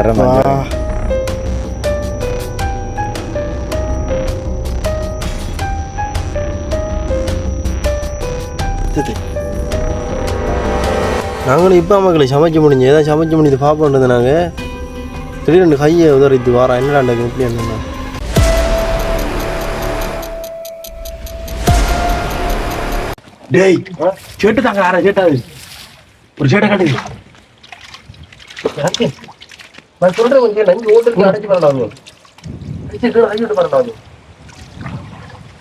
கரை நாங்களும் இப்போ மக்களை சமைக்க முடிஞ்சு ஏதாவது சமைக்க முடியுது பார்ப்போன்றது நாங்கள் திடீர்னு கையை உதறித்து வாரம் என்னடா இப்படி என்ன டேய் சேட்டு தாங்க ஆறா சேட்டாது? ஒரு சேட்டை காட்டுங்க. நான் சொல்கிறேன் கொஞ்சம் நஞ்சு ஓட்டுக்கு அடைச்சி பண்ணாங்க அடிச்சுட்டு பண்ணாங்க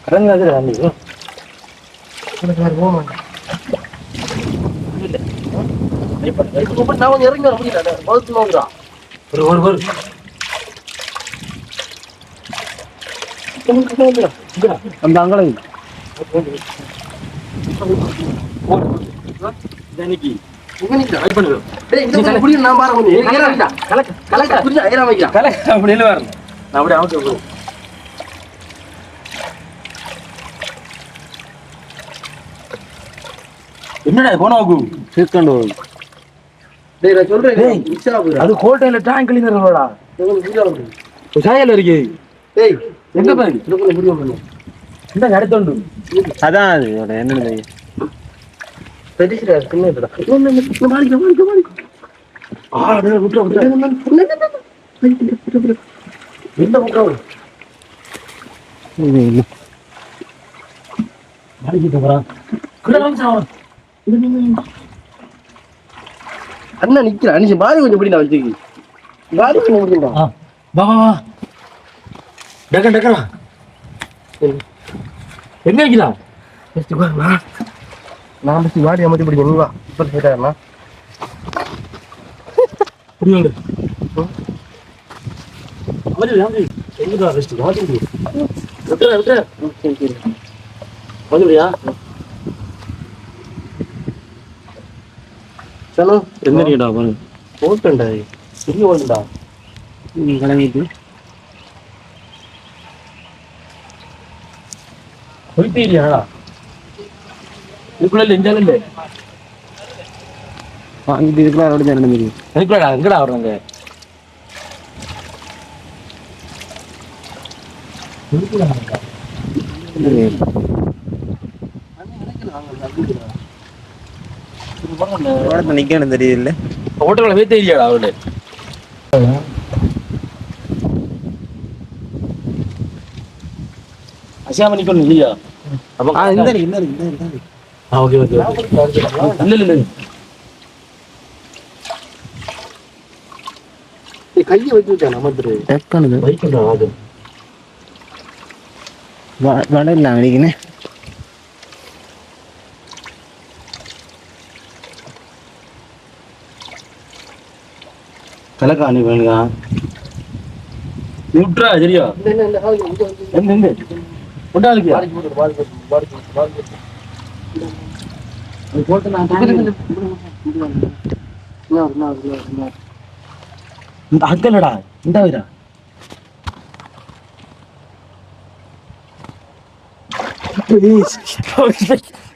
கரங்க அது ராணி நான் இறங்கி முடியல பகுத்து நோங்குறா ஒரு ஒரு ஒரு அந்த அங்கலம் என்னடா போன சேர்க்கண்டு டேய் நான் சொல்றேன் அது கோட்டையில டேங்க் கிளீனரோடா சாயல் இருக்கு. டேய் எங்க பாரு? இந்த கடத்தொண்டு அதான் அது ஒரு பெரிசிரா பின்னடா என்ன என்ன அண்ணா நிக்கிறா அனிச்சு பாரி கொஞ்சம் பிடி நான் வச்சுக்கி பாரி கொஞ்சம் ஆ வா வா வா டக்கன் டக்கனா எங்க வைக்கலாம் நான் ஃபஸ்ட்டு வாடி அமர்த்தி பிடிக்கும் நீ வா வாடி விட்டுற விட்டுற. சரி சரி. வந்துடுறியா சனு எங்க நீடா பாரு போட்டேன்டா பெரிய வந்துடா நீ கிளம்பிட்டு போயிட்டே இல்லையாடா இதுக்குள்ள இல்லை வாங்கிட்டு இதுக்குள்ள தெரியும் எதுக்குள்ளடா எங்கடா வர்றாங்க தெரியல ஹோட்டல்ல போய் தெரியலடா அவரு அசியாம நிக்கணும் இல்லையா அப்ப இந்த இந்த இந்த. ஆ ஓகே ஓகே ஓகே. இல்ல இல்ல இல்ல. கையை டக்குனு அது அடிக்கணும் வேணுங்க. சரியா? அது போட்டு நான் இந்த அக்கலடா இந்த வைரா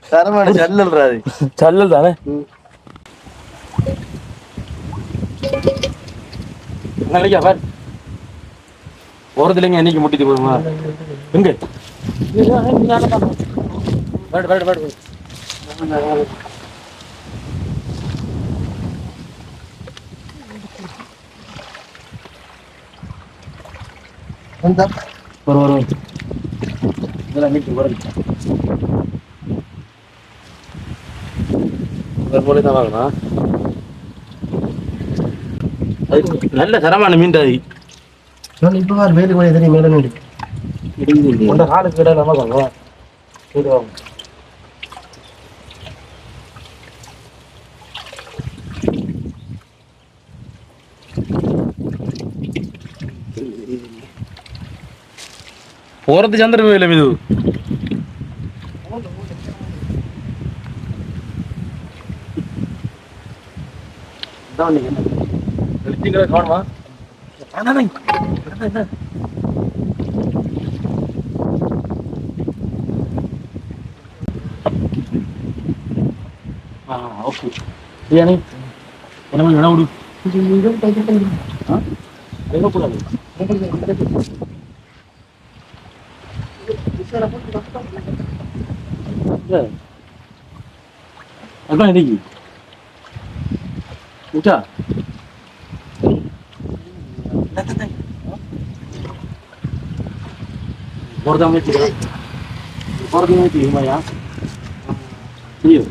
தரமான சல்லல்றாது சல்லல் தானே நாளைக்கா பார் போறதுலங்க என்னைக்கு முட்டிட்டு போகுமா எங்க பாடு பாடு பாடு வந்தா ஒரு ஒரு இதெல்லாம் நீட்டு வருது ஒரு போல தான் வாங்கணும் அது நல்ல தரமான மீன் அது. நான் இப்ப வேலு கூட எதிரி மேல உண்ட காலுக்கு கிட்ட நம்ம வாங்க. போறது இது இதான் நீங்க என்ன? எழுத்திங்கிற காணுமா? ஆ ஓகே ஏனே என்ன பண்ணி விட விடு அதான் இன்னைக்கு உச்சா போறதா முயற்சி போறதா முயற்சி மாயா ஐயோ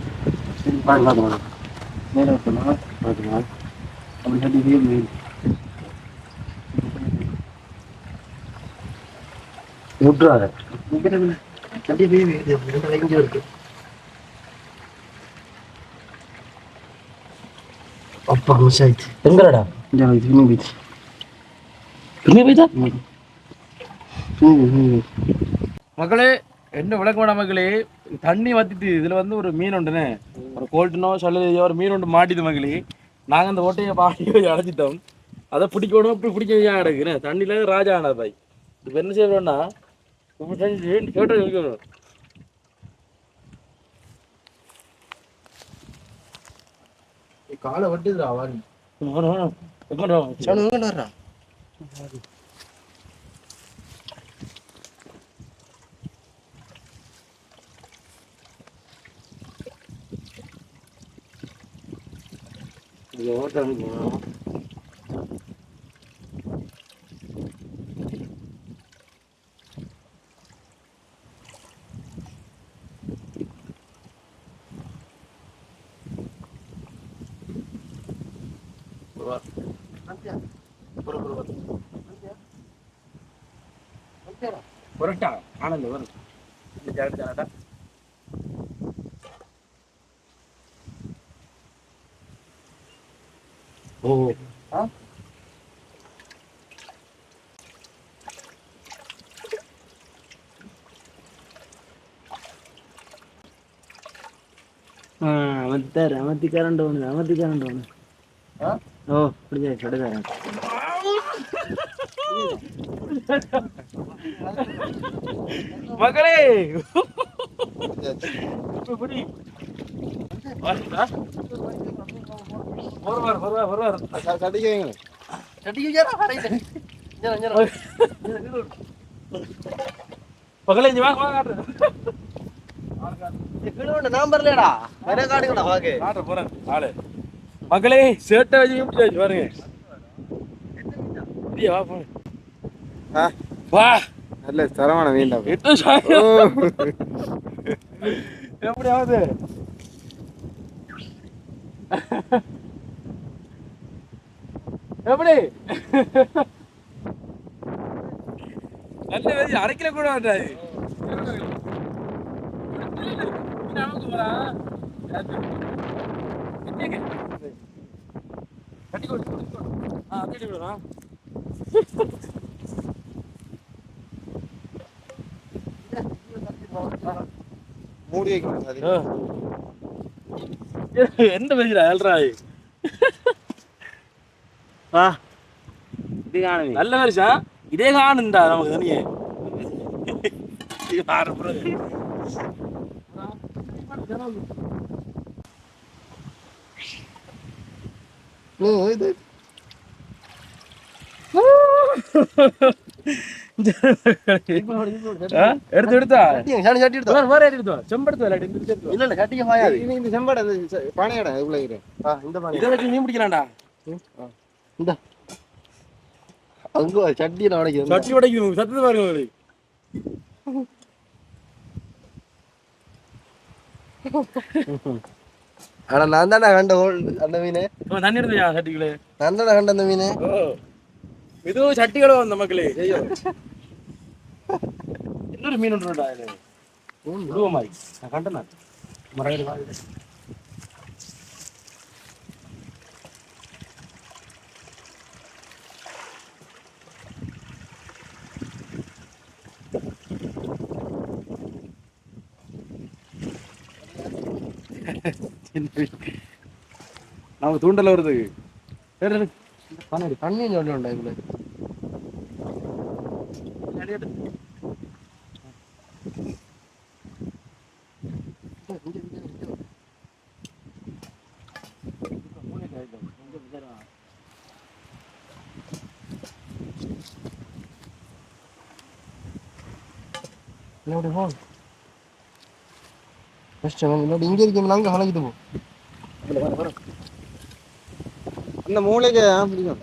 சரி பாருங்க பாருங்க நேரம் இருக்கணும் பாருங்க அப்படி சொல்லி இதே மீன் விட்டுறாரு அப்படியே போய் வீடு ரெண்டு இங்கே இருக்கு அப்பா மிஸ் ஆயிடுச்சு எங்கடா? இந்த திரும்பி போயிடுச்சு. திரும்பி போய்தா? திரும்பி திரும்பி மக்களே என்ன விளக்க வேண்டாம் மக்களே? தண்ணி வத்திட்டு இதுல வந்து ஒரு மீன் உண்டுனே. ஒரு கோல்ட்டுனோ சொல்லலையோ ஒரு மீன் ஒன்று மாட்டிது மக்களே. நாங்க அந்த ஓட்டையை பாடி போய் அடைச்சிட்டோம். அதை பிடிக்கணும் இப்படி பிடிக்க வையா கிடக்குறேன் தண்ணியில ராஜா ஆனது பாய். இப்போ என்ன செய்யணும்னா இப்படி செஞ்சு கேட்டு வைக்கணும் காலை வட்டுதுடா அனுப்பணும். புரட்டா ஆனந்த வரும். தானடா ஓ. அமர்த்தாரு அமர்த்தி கரண்ட் ஒன்று அமர்த்தி கரண்ட் ஒன்று ஓ பிடிச்சா சொல்லுதாரன் மகளே! இப்ப புடி. வாடா. வருவார் வருவார் வருவார். மகளே இங்க வாங்க வாங்க. நான் வரலடா வேற காடுங்கடா வாக்கு. காட்டுறேன் போறேன் ஆளு மகளே சேட்டை வச்சு எப்படி பாருங்க. இடியா, வா. வா. நல்ல தரமான மீன் எப்படியாவது எப்படி நல்ல வேதி அரை கிலோ கூட வேண்டாது கட்டி கொடு எந்த பேசுறா ஏழ்றாய் வா இது காணுமே. நல்ல வருஷா இதே காணுண்டா நமக்கு தனியே. இது bro. இது ஆ? எடுத்து எடுத்தா சட்டி எடுத்தா வேற எடுத்து. செம்பெடுத்து. இல்ல இல்ல கட்டிக்க பாயாது இது இந்த செம்பாடு பானையாடா இவ்வளோ இருக்கு ஆ இந்த பாருங்க இதை வச்சு மீன் பிடிக்கலாம்டா இந்த அங்க சட்டியை நான் உடைக்கிறேன் சட்டி உடைக்குது சத்தத்தை பாருங்க உங்களுக்கு ஆனா நான் தானே கண்ட ஹோல் அந்த மீன். தண்ணி எடுத்துயா சட்டிக்குள்ளே. நான் தானே கண்ட அந்த மீன். இதுவும் சட்டிகளோ அந்த மக்களே. ஐயோ. இன்னொரு மீன் ஒன்றுடா இது? உருவமாய் நான் கண்டேன் நான். நம்ம தூண்டல வருது தண்ணி சொல்லி உண்டாயிக்குள்ள Hello, everyone. போ கஷ்டம் இல்லாட்டி இங்கே இருக்கீங்களா அங்கே வளைக்கிட்டு போ அந்த மூளைக்கு பிடிக்கும்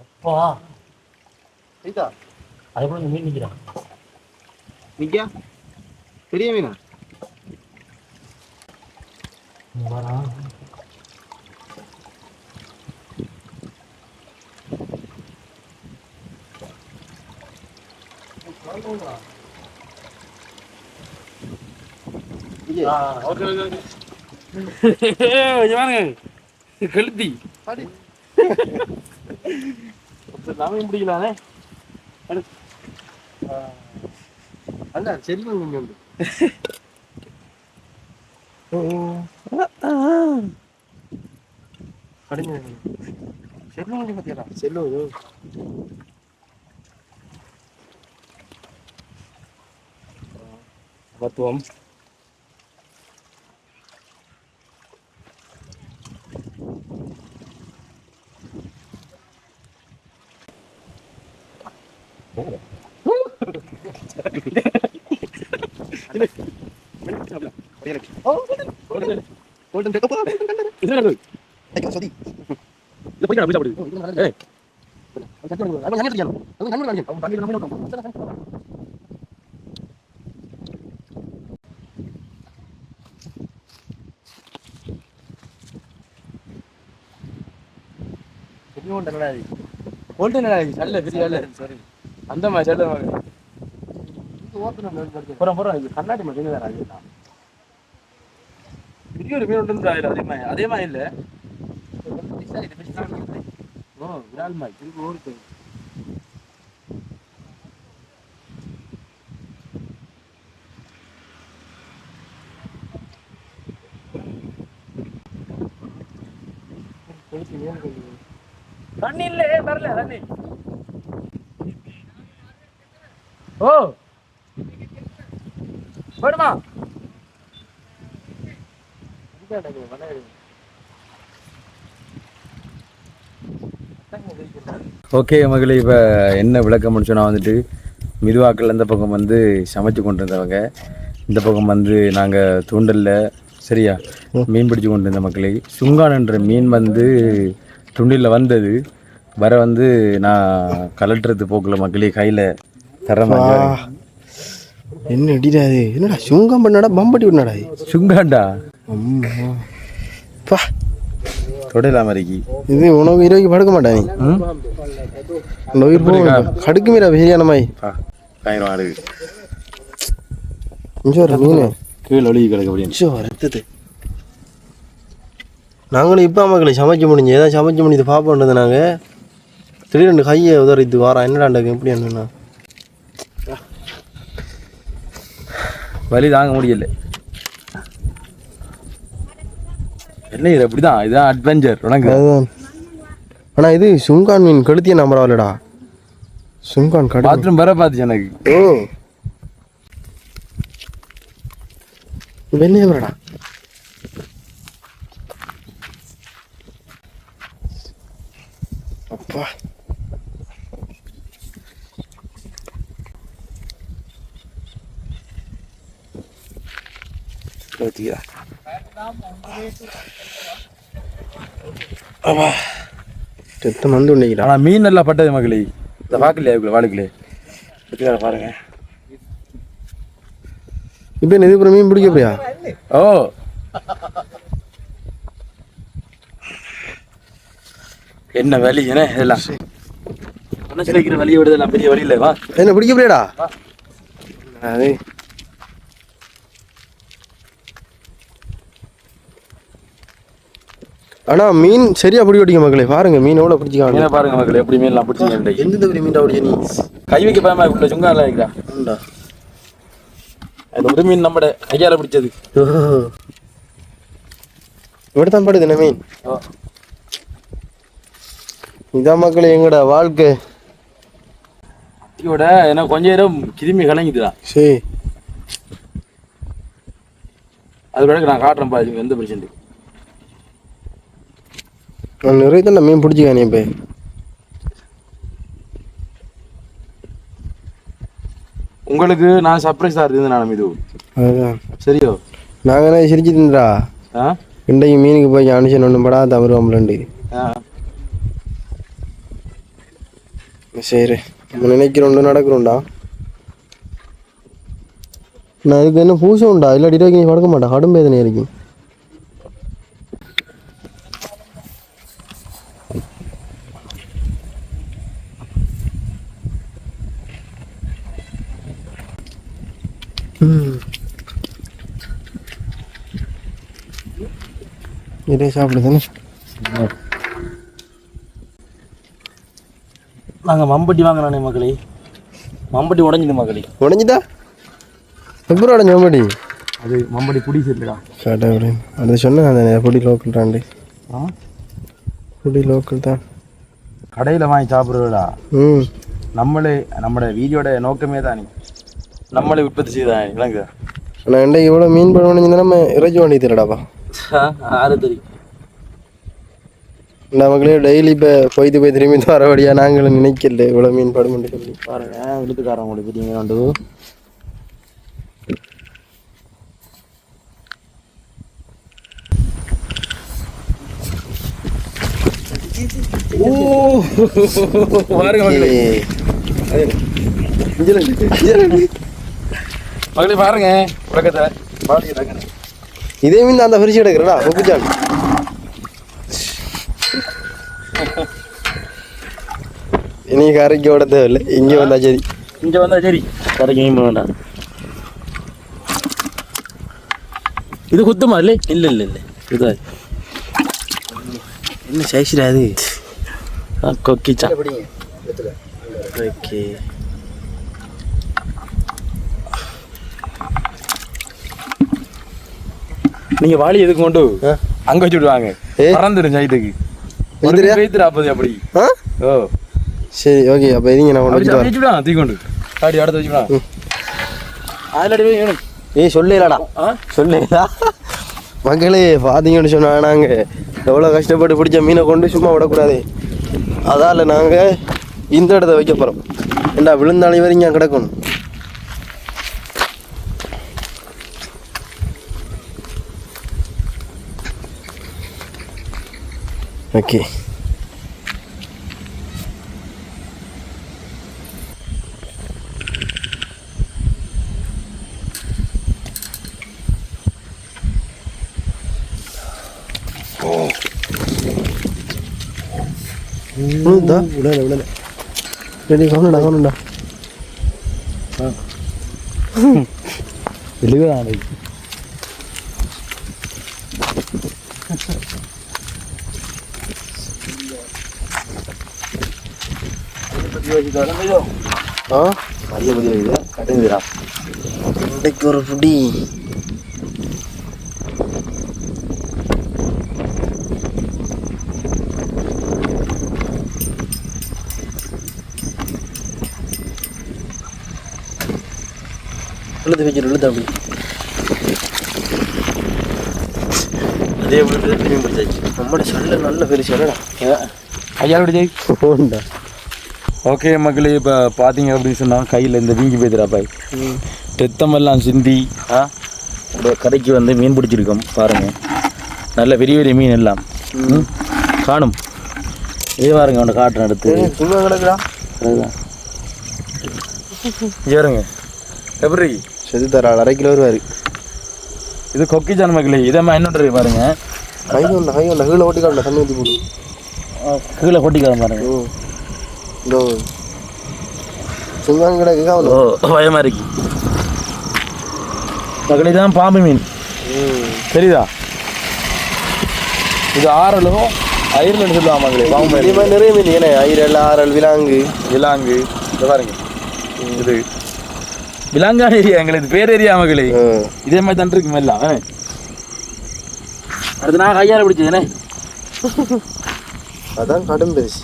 அப்பா இதா அதுக்குள்ள மீன் நிற்கிறான் நிக்கா பெரிய மீனா கழுத்தி நாமே பிடிக்கலானே அல்ல செல்வம் இங்கே உண்டு கடிஞ்சு செல்வம் പത്തുവം ഇത് പോയി കാണാം പോയി ചാപ്പിടും ഞങ്ങൾ ഞങ്ങൾ കാണിക്കാം பத்துவம் நல்ல பெரிய அந்த மாதிரி செல்ல புறம் புறம். இது கண்ணாடி மட்டும் தான் அது பெரிய ஒரு மீன் ஒன்று ஆயிரம். அதே மாதிரி அதே மாதிரி இல்லை. ஓ விரால் மாதிரி. திருப்பி ஊருக்கு தண்ணி இல்ல. வரல தண்ணி ஓ. போடுமா. ஓகே மகளே இப்போ என்ன விளக்கம் முடிச்சோன்னா வந்துட்டு மிதுவாக்கள் இந்த பக்கம் வந்து சமைச்சு கொண்டு இருந்தவங்க இந்த பக்கம் வந்து நாங்கள் தூண்டலில் சரியா? மீன் பிடிச்சு கொண்டு இருந்த மக்களை சுங்கானன்ற மீன் வந்து துண்டில் வந்தது. வர வந்து நான் கலட்டுறது போக்கில் மக்களே கையில் தர மாதிரி என்ன அடிடாது என்னடா சுங்கம் பண்ணடா பம்பட்டி விடனடா சுங்காண்டா? அம்மா. பா. தொடலாம் வரைக்கும் இது உனக்கு இருபது படுக்க மாட்டா நீ? உன் உயிர் போகும் கடுக்கு மீரா பெரியான மாய் ஆயிரம் ஆடு இங்கே ஒரு மீன். கீழே ஒழுகி கிடக்கு அப்படின்னு. அச்சோ ரத்தது நாங்களும் இப்போ மக்களை சமைக்க முடிஞ்சு ஏதாவது சமைக்க முடியுது பார்ப்போன்றது நாங்கள் திடீர்னு கையை உதறித்து வாரா. என்னடாண்டக்கு எப்படி என்னண்ணா வலி தாங்க முடியல. என்ன இது அப்படிதான். இதுதான் அட்வென்ச்சர் உனக்கு ஆனால் இது சுங்கான் மீன் கழுத்திய நம்பர் வரலடா சுங்கான் கடை பாத்ரூம் வர பார்த்துச்சு எனக்கு. ஓ வெண்ணே வரடா. அப்பா. கழுத்தியா செத்த மந்து உண்டைக்கிறா ஆனால் மீன் நல்லா பட்டது மகளே இந்த இவ்வளோ வாழுக்கலே பற்றி பாருங்க. இப்போ இது மீன் பிடிக்க போறியா? ஓ. என்ன வலி என்ன? இதெல்லாம். மனசுல வைக்கிற வலியை விடுதெல்லாம் பெரிய வழி இல்லை வா. என்ன பிடிக்க போறியாடா? அது ஆனால் மீன் சரியா பிடி ஓட்டிங்க மக்களே. பாருங்க மீன் எவ்வளோ பிடிச்சிக்காங்க மீனை பாருங்க மக்களே எப்படி மீன்லாம் பிடிச்சிங்க எந்த பெரிய மீன் பிடிச்ச நீ கை வைக்க பயமா இப்படி சுங்கால இருக்கிறா? அது ஒரு மீன் நம்மட கையால பிடிச்சது. இவ்வளோ தான் படுது என்ன மீன் இதான் மக்களே எங்கட வாழ்க்கை? இவட என்ன கொஞ்ச நேரம் கிருமி கலங்கிதுடா. சரி. அது நான் காட்டுறேன் பாருங்க எந்த பிரச்சனை நான் நிறைய தான் மீன் பிடிச்சிக்கானே இப்போ. உங்களுக்கு நான் சர்ப்ரைஸ் தான் இருந்தது நான் இது அதுதான். சரியோ? நாங்கள் சிரிச்சு தின்றா ஆ? இன்றைக்கு மீனுக்கு போய் அனுஷன் ஒன்றும் படா தவறுவாமலண்டு ஆ. சரி நம்ம நினைக்கிறோண்டு நடக்கிறோம்டா. நான் இதுக்கு என்ன பூசம் உண்டா இல்லாட்டி இருபது படுக்க மாட்டேன் கடும் வேதனை இருக்கும் இதே சாப்பிடுதானே நாங்கள் மம்பட்டி வாங்கினானே மக்களே மம்பட்டி உடஞ்சிது மக்களே உடஞ்சிட்டா எப்படி உடஞ்ச மம்படி அது மம்பட்டி புடி சரிடா கடவுளே அது சொன்னேன் அந்த பொடி லோக்கல் தாண்டி ஆ? பொடி லோக்கல் தான். கடையில் வாங்கி சாப்பிட்றதா ம். நம்மளே நம்மளோட வீடியோட நோக்கமே தானே நம்மளே உற்பத்தி செய்தான் இல்லைங்க ஆனால் என்கிட்ட இவ்வளோ மீன் படம் உடஞ்சிருந்தா நம்ம இறைச்சி வண்டி தெரியடாப்பா தெரியும் நமங்களே டெய்லி இப்போ போய்த்து போய் திரும்பி வரபடியா நாங்களும் நினைக்கல. இவ்வளோ மீன் படம் சொல்லி. பாருங்க விழுத்துக்காரன் உங்களுக்கு தெரியுங்க ரெண்டு ஓ. பாருங்க மகளே. மகளே. பாருங்க. உலகத்தை பாருங்க. இதே மீன் அந்த ஃப்ரிட்ஜ் எடுக்கிறடா ஒப்பிச்சான் இனி கரைக்கு ஓட தேவையில்லை இங்கே வந்தா சரி இங்க வந்தா சரி கரைக்கு மீன் வேண்டாம் இது குத்துமா இல்லை இல்லை இல்லை இல்லை இது என்ன சைஸ்டா அது கொக்கிச்சா ஓகே நீங்க வாளி எதுக்கு கொண்டு? அங்க வச்சு விடுவாங்க? பறந்துடும் சைத்துக்கு வந்துறியா? வைத்துறாப்பது அப்படி. ஆ? ஓ. சரி ஓகே. அப்போ இதுங்க நான் கொண்டு அப்படி வச்சுவிடா தூக்கி கொண்டு அடி அடுத்து வச்சுவிடா அதில் அடி வேணும். ஏய் சொல்லலடா. ஆ? சொல்லலா? மக்களே பார்த்தீங்கன்னு சொன்னா நாங்கள் எவ்வளோ கஷ்டப்பட்டு பிடிச்ச மீனை கொண்டு சும்மா விடக்கூடாது. அதால் நாங்கள் இந்த இடத்த வைக்க போகிறோம் ஏண்டா விழுந்தாலும் வரைக்கும் கிடக்கணும். ഓക്കെ ഇതാ ഇവിടെ ഇവിടെ റെഡി സൗണ്ട് സൗണ്ട് ஆ மரிய பதில் இது இன்றைக்கு ஒரு புடி இழுத்து வச்சு இழுத்து அப்படி அதே விழுந்து திரும்பி பிடிச்சாச்சு நம்மட சொல்ல நல்ல பெரிய சொல்லடா ஐயா போண்டா ஓகே மக்களே இப்போ பார்த்தீங்க அப்படின்னு சொன்னால் கையில் இந்த வீங்கி போய்துடா ரத்தமெல்லாம் சிந்தி ஆ? கடைக்கு வந்து மீன் பிடிச்சிருக்கோம் பாருங்கள் நல்ல பெரிய பெரிய மீன் எல்லாம். ம். காணும். இதே பாருங்க அவனை காட்டுறேன் எடுத்து பாருங்க. எப்படி? செது தரா அரை கிலோ வருவாரு. இது கொக்கிச்சான் மக்களே இதே மாதிரி இன்னொன்று பாருங்க. கை ஒண்ணா கை ஒண்ணா கீழே ஓட்டி காட்டல தண்ணி ஊற்றி போடு. ஆ, கீழே கொட்டிக்காரன் பாருங்க. ஓ இதோ. சும்மா கிடக்கு கவலை. ஓ பயமா இருக்கு. மக்களே தான் பாம்பு மீன். தெரியுதா? இது ஆறலும் ஐர்லன்னு சொல்லுவாங்க மக்களே பாம்பு நிறைய மீன் ஏன்னா ஐரல் ஆரல் விலாங்கு. விலாங்கு. இது பாருங்க. இது விலாங்கான ஏரியா எங்களுக்கு பேர் ஏரியா மகளே. இதே மாதிரி தான் இருக்கு எல்லாம். அடுத்து நான் கையால் பிடிச்சதுனே அதான் கடும் பெருசு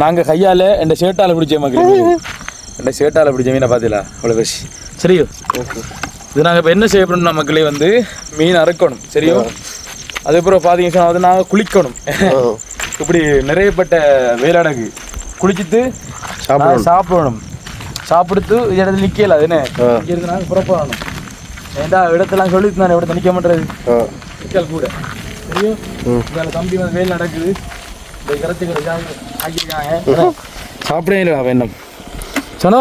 நாங்கள் கையால் என் ஷர்ட்டால் பிடிச்ச மக்களே என் ஷர்ட்டால் பிடிச்ச மீனை பார்த்தீங்களா அவ்வளோ பெருசு சரியோ? ஓகே. இது நாங்கள் இப்போ என்ன செய்ய போறோம்னா மக்களே வந்து மீன் அறுக்கணும். சரியோ? அதுக்கப்புறம் பார்த்தீங்கன்னா வந்து நாங்கள் குளிக்கணும். இப்படி நிறையப்பட்ட வேலாடகு குளிச்சுட்டு சாப்பிடணும். நாங்க சாப்பிடணும். சாப்பிடுத்து இடத்துல நிக்கல அது என்ன? இருந்து நாங்கள் புறப்படணும். ஏண்டா இடத்தெல்லாம் சொல்லி நான் இடத்த நிக்க மாட்டேறது ஆ. நிக்கல் கூட. இதில் தம்பி வந்து வேல் நடக்குது. சாப்பிடவே இல்லை வேணும் சனோ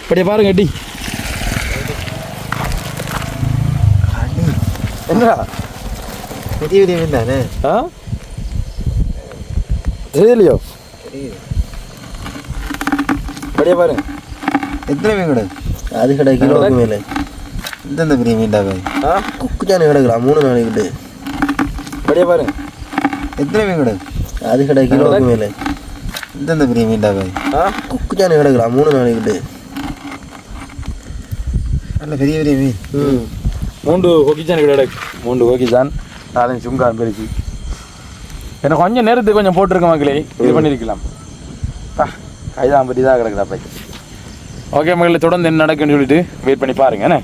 இப்படியே பாருங்க எட்டி. என்னடா? பெரிய பெரிய மீன் தானே? ஆ? தெரியலையோ? இப்படியே பாரு எத்தனை மீன் கிடக்கு? அது கடை கிலோவுக்கு மேலே. இந்தந்த பெரிய மீன்டாக ஆ? குக்குச்சானு கிடக்குறான் மூணு நாளைக்கிட்டு இப்படியே பாரு எத்தனை மீன் கிடக்கு? அது கடை கிலோவுக்கு மேலே இந்தந்த பெரிய மீன்டாக ஆ? குக்குச்சானு கிடக்குறான் மூணு நாளைக்கிட்டு. நல்ல பெரிய பெரிய மீன். ம். மூன்று ஹோக்கிச்சான் கிடையாது மூன்று ஹோக்கிச்சான் நாலஞ்சு சுங்கான் பெருசு எனக்கு கொஞ்சம் நேரத்துக்கு கொஞ்சம் போட்டிருக்க மக்களே. இது பண்ணியிருக்கலாம். கைதான் பற்றி தான் கிடக்குதா பை ஓகே மகளே தொடர்ந்து என்ன நடக்குன்னு சொல்லிட்டு வெயிட் பண்ணி பாருங்க என்ன?